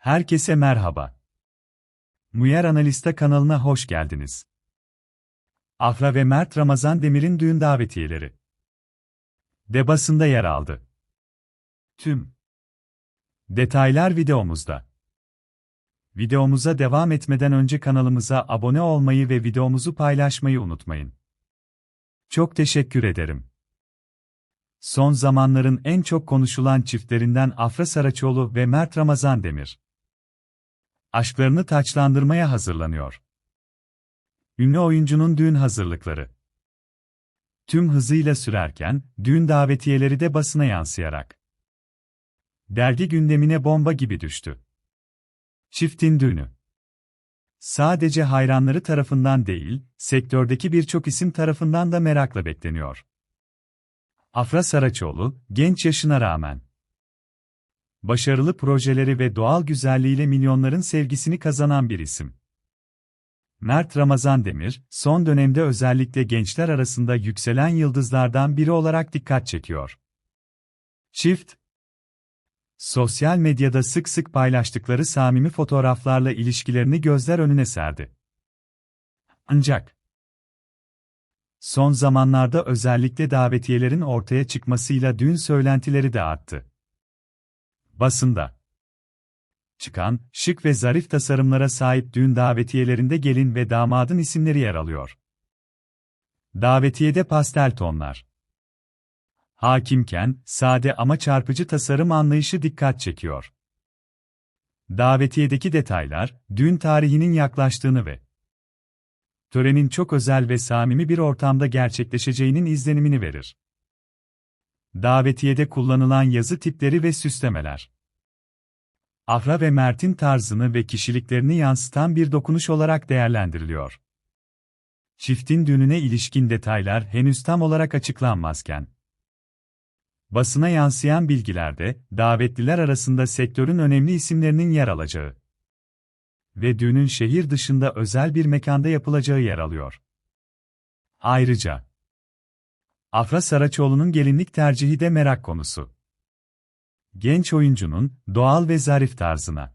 Herkese merhaba. Muyer Analista kanalına hoş geldiniz. Afra ve Mert Ramazan Demir'in düğün davetiyeleri. De basında yer aldı. Tüm detaylar videomuzda. Videomuza devam etmeden önce kanalımıza abone olmayı ve videomuzu paylaşmayı unutmayın. Çok teşekkür ederim. Son zamanların en çok konuşulan çiftlerinden Afra Saraçoğlu ve Mert Ramazan Demir. Aşklarını taçlandırmaya hazırlanıyor. Ünlü oyuncunun düğün hazırlıkları. Tüm hızıyla sürerken, düğün davetiyeleri de basına yansıyarak. Dergi gündemine bomba gibi düştü. Çiftin düğünü. Sadece hayranları tarafından değil, sektördeki birçok isim tarafından da merakla bekleniyor. Afra Saraçoğlu, genç yaşına rağmen başarılı projeleri ve doğal güzelliğiyle milyonların sevgisini kazanan bir isim. Mert Ramazan Demir, son dönemde özellikle gençler arasında yükselen yıldızlardan biri olarak dikkat çekiyor. Çift, sosyal medyada sık sık paylaştıkları samimi fotoğraflarla ilişkilerini gözler önüne serdi. Ancak, son zamanlarda özellikle davetiyelerin ortaya çıkmasıyla düğün söylentileri de arttı. Basında çıkan, şık ve zarif tasarımlara sahip düğün davetiyelerinde gelin ve damadın isimleri yer alıyor. Davetiyede pastel tonlar. Hakimken, sade ama çarpıcı tasarım anlayışı dikkat çekiyor. Davetiyedeki detaylar, düğün tarihinin yaklaştığını ve törenin çok özel ve samimi bir ortamda gerçekleşeceğinin izlenimini verir. Davetiyede kullanılan yazı tipleri ve süslemeler. Afra ve Mert'in tarzını ve kişiliklerini yansıtan bir dokunuş olarak değerlendiriliyor. Çiftin düğününe ilişkin detaylar henüz tam olarak açıklanmazken, basına yansıyan bilgilerde, davetliler arasında sektörün önemli isimlerinin yer alacağı ve düğünün şehir dışında özel bir mekanda yapılacağı yer alıyor. Ayrıca, Afra Saraçoğlu'nun gelinlik tercihi de merak konusu. Genç oyuncunun doğal ve zarif tarzına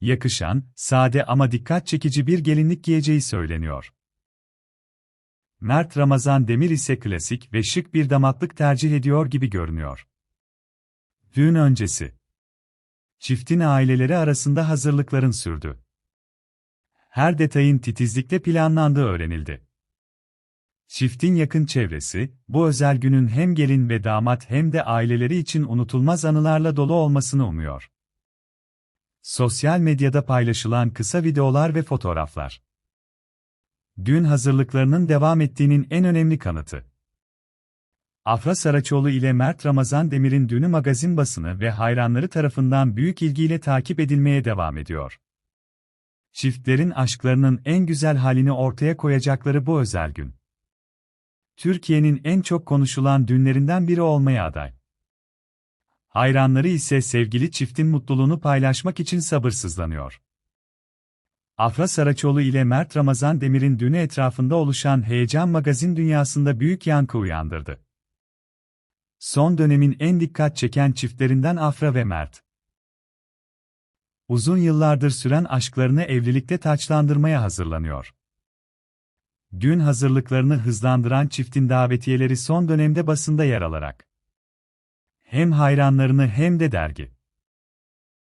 yakışan, sade ama dikkat çekici bir gelinlik giyeceği söyleniyor. Mert Ramazan Demir ise klasik ve şık bir damatlık tercih ediyor gibi görünüyor. Düğün öncesi. Çiftin aileleri arasında hazırlıkların sürdü. Her detayın titizlikle planlandığı öğrenildi. Çiftin yakın çevresi, bu özel günün hem gelin ve damat hem de aileleri için unutulmaz anılarla dolu olmasını umuyor. Sosyal medyada paylaşılan kısa videolar ve fotoğraflar. Düğün hazırlıklarının devam ettiğinin en önemli kanıtı. Afra Saraçoğlu ile Mert Ramazan Demir'in düğünü magazin basını ve hayranları tarafından büyük ilgiyle takip edilmeye devam ediyor. Çiftlerin aşklarının en güzel halini ortaya koyacakları bu özel gün. Türkiye'nin en çok konuşulan düğünlerinden biri olmaya aday. Hayranları ise sevgili çiftin mutluluğunu paylaşmak için sabırsızlanıyor. Afra Saraçoğlu ile Mert Ramazan Demir'in düğünü etrafında oluşan heyecan magazin dünyasında büyük yankı uyandırdı. Son dönemin en dikkat çeken çiftlerinden Afra ve Mert. Uzun yıllardır süren aşklarını evlilikte taçlandırmaya hazırlanıyor. Düğün hazırlıklarını hızlandıran çiftin davetiyeleri son dönemde basında yer alarak hem hayranlarını hem de dergi